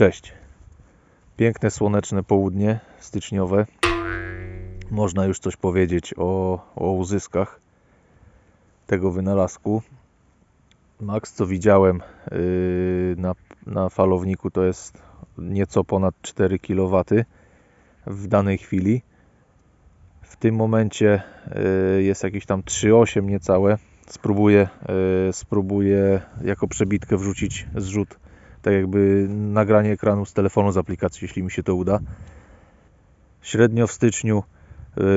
Cześć. Piękne słoneczne południe styczniowe. Można już coś powiedzieć o, o uzyskach tego wynalazku. Max, co widziałem yy, na, na falowniku, to jest nieco ponad 4 kW w danej chwili. W tym momencie yy, jest jakieś tam 3,8 niecałe. Spróbuję, yy, spróbuję jako przebitkę wrzucić zrzut tak jakby nagranie ekranu z telefonu z aplikacji, jeśli mi się to uda. Średnio w styczniu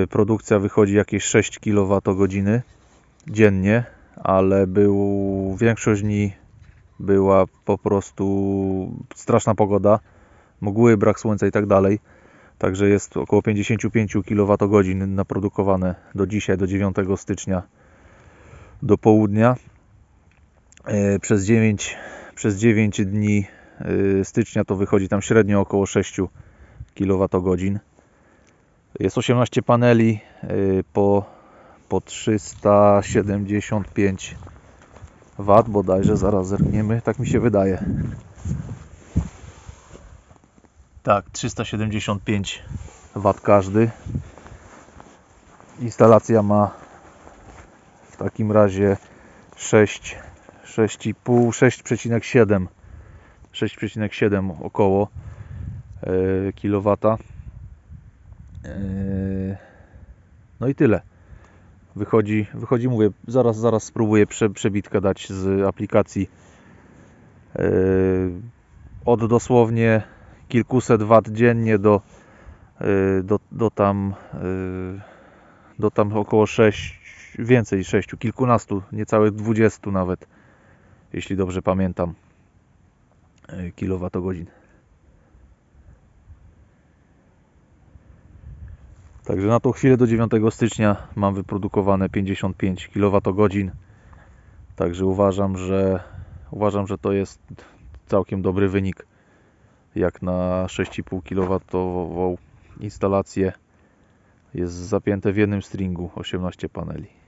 y, produkcja wychodzi jakieś 6 kWh dziennie, ale był większość dni była po prostu straszna pogoda, mgły, brak słońca i tak dalej. Także jest około 55 kWh naprodukowane do dzisiaj, do 9 stycznia do południa. E, Przez 9 przez 9 dni y, stycznia to wychodzi tam średnio około 6 kWh. Jest 18 paneli y, po, po 375 W bodajże, zaraz zerkniemy, tak mi się wydaje. Tak, 375 W każdy. Instalacja ma w takim razie 6 6,5, 6,7 6,7 około e, kilowata. E, No i tyle. Wychodzi, wychodzi, mówię, zaraz, zaraz spróbuję prze, przebitkę dać z aplikacji. E, Od dosłownie kilkuset wat dziennie do, do, do tam do tam około 6, więcej 6, kilkunastu, niecałych 20 nawet jeśli dobrze pamiętam, e, kilowatogodzin. Także na tą chwilę do 9 stycznia mam wyprodukowane 55 kWh. Także uważam, że uważam, że to jest całkiem dobry wynik jak na 6,5 kW instalację jest zapięte w jednym stringu 18 paneli.